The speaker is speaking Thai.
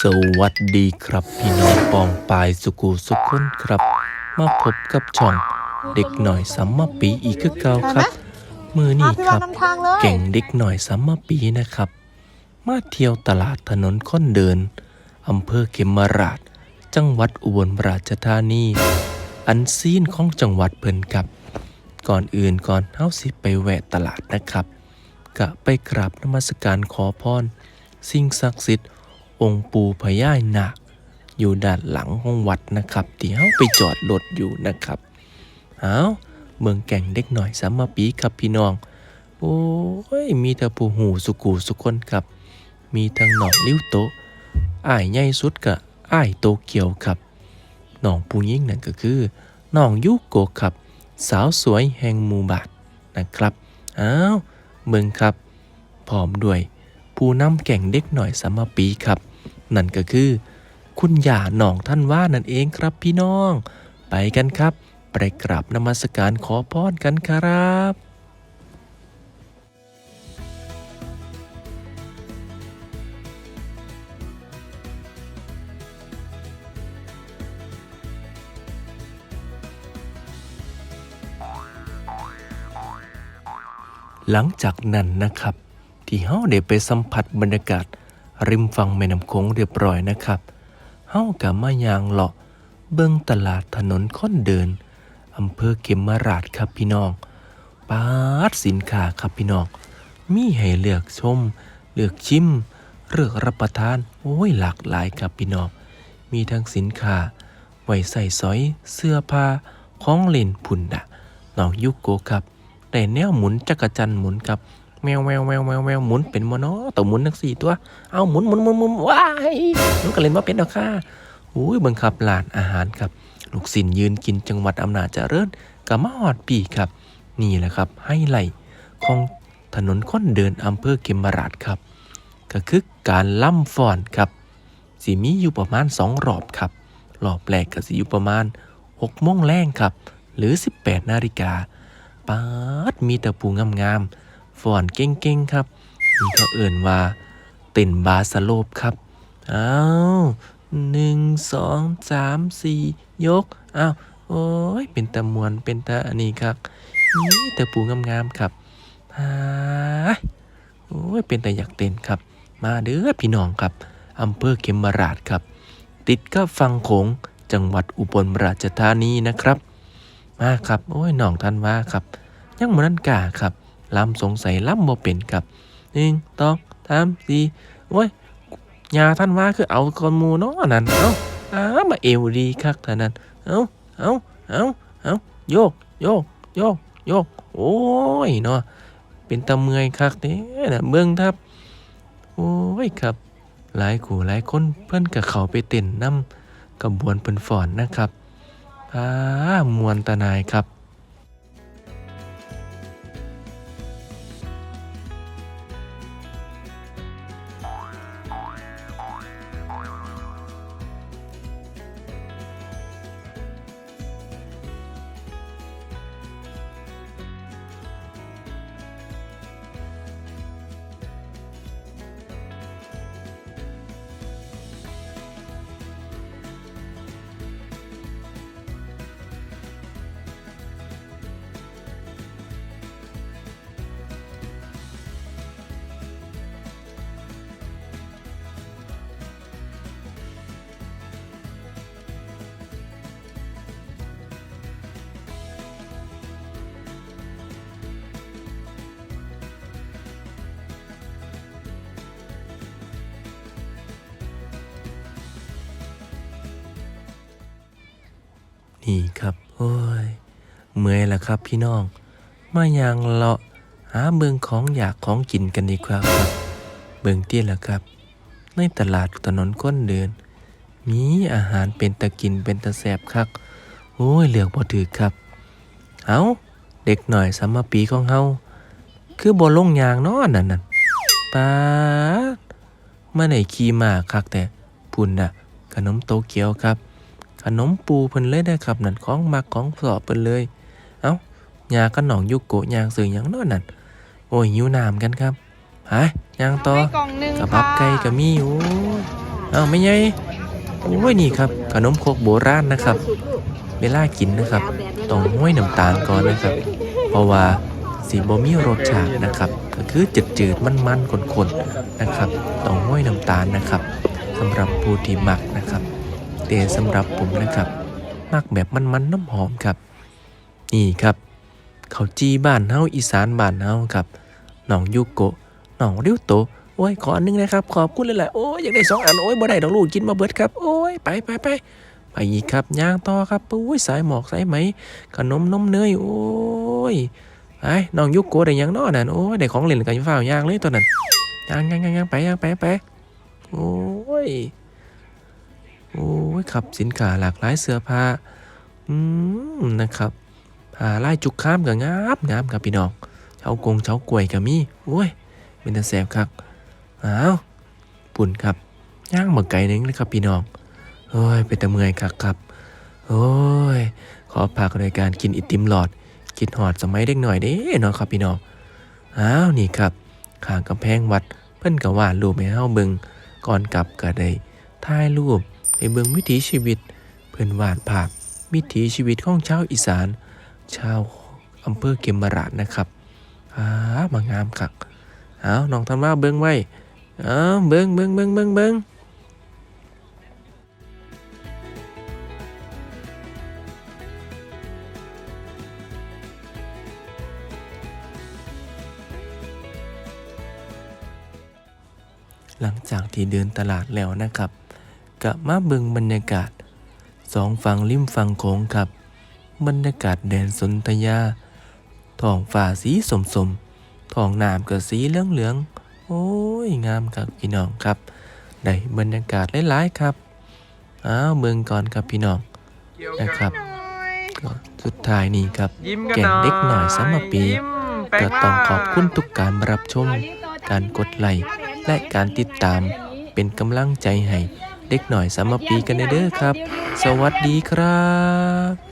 สวัสดีครับพี่น้องปองปายสุกูสุขคนครับ มาพบกับช่องเด็กหน่อยสัมมาปีอีกคือเก่าครับ มือมานี่พี่ควัรันบนำทางเลยเก่งเด็กหน่อยสัมมาปีนะครับ มาเที่ยวตลาดถนนค้อนเดินอำเภอเขมราช จังหวัดอุบลราชธานี อันซีนของจังหวัดเพิ่นครับ ก่อนอื่นก่อนเฮาสิไปแวะตลาดนะครับกะไปกราบนมัสการขอพร สิ่งศักดิ์สิทธิ์ องค์ปู่พญายนาคอยู่ด้านหลังของวัดนะครับที่เฮาไปจอดรถอยู่นะครับเอาเมืองแก่งเด็กหน่อยสามมาปีครับพี่น้อง โอ้ย มีแต่ผู้หูสุกูสุคนครับ มีทั้งหนองลิ้วโตอ้ายใหญ่สุดกะอ้ายโตเกียวครับหนองผู้ยิ่งนั่นก็คือหนองยุโกครับ สาวสวยแห่งหมู่บ้านนะครับอ้าวเมืองครับพร้อมด้วย ผู้นำแก่งเด็กหน่อยสามปีครับ นั่นก็คือ คุณย่าหนองท่านว่านั่นเองครับพี่น้อง ไปกันครับ ไปกราบนมัสการขอพรกันครับหลังจากนั้นนะครับ ที่เฮาได้ไปสัมผัสบรรยากาศ ริมฝั่งแม่น้ำโขงเรียบร้อยนะครับเฮากับมายางเลาะเบิ่งตลาดถนนค้นเดินอำเภอเขมราชครับพี่น้องปาดสินค้าครับพี่น้อง มีให้เลือกชม เลือกชิม เลือกรับประทาน โอ้ยหลากหลายครับพี่น้อง มีทั้งสินค้าไว้ใส่สอย เสื้อผ้า ของเล่นพุ่นดะน้องยุโกะครับ แต่แนวหมุนจักรจันหมุนครับ แมวแมวแมวแมวแมวหมุนเป็นมโนต่อหมุนทั้งสี่ตัว เอาหมุนหมุนหมุนหมุนว้ายหนูก็เล่นมาเป็นดอกค่ะอุ้ยบังคับหลานอาหารครับ ลูกศิลยืนกินจังหวัดอำนาจเจริญกับมาฮอดปีครับ นี่แหละครับให้ไหลท์ของถนนค้นเดินอำเภอเขมราชครับ ก็คือการล่ำฟอนครับสีมีอยู่ประมาณสองรอบครับ รอบแรกก็สิอยู่ประมาณ6โมงแรงครับ หรือ 18 นาฬิกาปาดมีแต่ปูงามๆ ฟอนเก่งๆครับนี่เขาเอิ่นว่าเต้นบาสโลปครับอ้าวหนึ่งสองสามสี่ยกอ้าวโอ้ยเป็นตะมวนเป็นตะอันนี้ครับนี่ต่ปูงามๆครับฮายโอ้ยเป็นแต่อยากเต้นครับ มาเด้อพี่น้องครับอำเภอเขมราชครับ ติดกับฟังโขงจังหวัดอุบลราชธานีนะครับ มาครับ โอ้ยน้องท่านว่าครับ ยังมันนั่นกาครับ ลำสงสัยลำบ่เป็นครับหนึ่งสองสามสี่โอ้ยยาท่านว่าคือเอากอนมูนาะนั่นเอ้าอ้ามาเอวดีคักท่านั้นเอ้าเอ้าเอ้าเอ้าโยกโยกโยกโยกโอ้ยเนาะเป็นตะเมื่อยคักเด้น่ะเบิ่งครับโอ้ยครับ หลายขู่หลายคนเพิ่อนกับเขาไปเต้นนำกระบวนเพิ่นฝอนนะครับพามวนตะนายครับ นี่ครับโอ้ยเมื่อยแล้วครับพี่น้อง มาอย่างเลาะหาเบิงของอยากของกินกันดีกว่าครับเบิงเตี้ยแล้วครับ ในตลาดถนนก้นเดิน มีอาหารเป็นตะกินเป็นตะแสบคักโอ้ยเหลือกบ่ถือครับ เอาเด็กหน่อยสามปีของเฮาคือบ่ลงยางเนาะนั่นนั่นปามาไหนขี่มาคักแต่พุ่นน่ะขนมโตเกียวครับ นมปูเพิ่นเลยได้ครับนั่นของมักของสอบเพิ่นเลย เอ้ายากันหนองยุกโกะยางซื้อหยังเนาะนั่นโอ้ยหิวน้ำกันครับหายยางต่อให้กล่องหนึ่งกระบับไก่ก็มีโอ้ยอ้าวไม่ใหญ่โอ้ยนี่ครับ ขนมครกโบราณนะครับ เวลากินนะครับต้องห้อยน้ำตาลก่อนนะครับ เพราะว่าสีบ่มีรสชาตินะครับ ก็คือจืดจืดๆมันๆข้นๆนะครับต้องห้อยน้ำตาลนะครับสำหรับผู้ที่มักนะครับ แต่สำหรับผมนะครับ มักแบบมันๆน้ำหอมครับ นี่ครับเขาจีบ้านเฮาอีสานบ้านเฮาครับหนองยูโกหนองริ้วโตโอ้ยขออันหนึงนะครับ ขอบคุณเลยแหละโอ้ยอยากได้สองอันโอ้ยบ่ได้ดอกลูกกินมาเบิดครับโอ้ยไปไปไปไปอีกครับย่างต่อครับโอ้ยสายหมอกสายไหมขนมนมเนยโอ้ยไอ้น้องยุกโกได้ยังน้อนั่นโอ้ยได้ของเล่นกันฟ้าวย่างเลยตัวนั้นย่างย่างย่างย่างไปย่างไปไปโอ้ย ครับ สินค้าหลากหลายเสื้อผ้าอืมนะครับผ้าลายจุกข้ามก็งามงามครับพี่น้องเช้ากงเช้ากล้วยก็มีโอ้ยเป็นตาแสบครับอ้าวปุ่นครับย่างหมาไก่นึงเลยครับพี่น้องโอ้ยเป็นตะเมื่อยครับครับโอ้ยขอพักรายการกินไอติมหลอดคิดหอดสมัยเด็กหน่อยเด้เนาะครับพี่น้องอ้าวนี่ครับข้างกำแพงวัดเพิ่นก็วาดรูปให้เฮาเบิงก่อนกลับก็ได้ถ่ายรูป ให้เบิ่งวิถีชีวิต เพิ่นวาดภาพวิถีชีวิตของชาวอีสาน ชาวอำเภอเขมราชนะครับอ้ามางามคักอ้าวน้องทำว่าเบิ่งไว้อ้าวเบิ่งเบิ่งเบิ่งเบิ่งเบิ่งหลังจากที่เดินตลาดแล้วนะครับ กลับมาเบิงบรรยากาศสองฝั่งริมฝั่งโขงครับ บรรยากาศแดนสนธยาท้องฟ้าสีสมสมท้องน้ำก็สีเหลืองเหลืองโอ้ยงามครับพี่น้องครับ ได้บรรยากาศหลายๆครับอ้าวเบิงก่อนครับพี่น้องนะครับก็สุดท้ายนี่ครับแก่งน่อยเด็กหน่อยสามปีก็ต้องขอบคุณทุกการรับชม การกดไลค์และการติดตามเป็นกำลังใจให้ เด็กหน่อยสามปีกันเด้อครับ สวัสดีครับ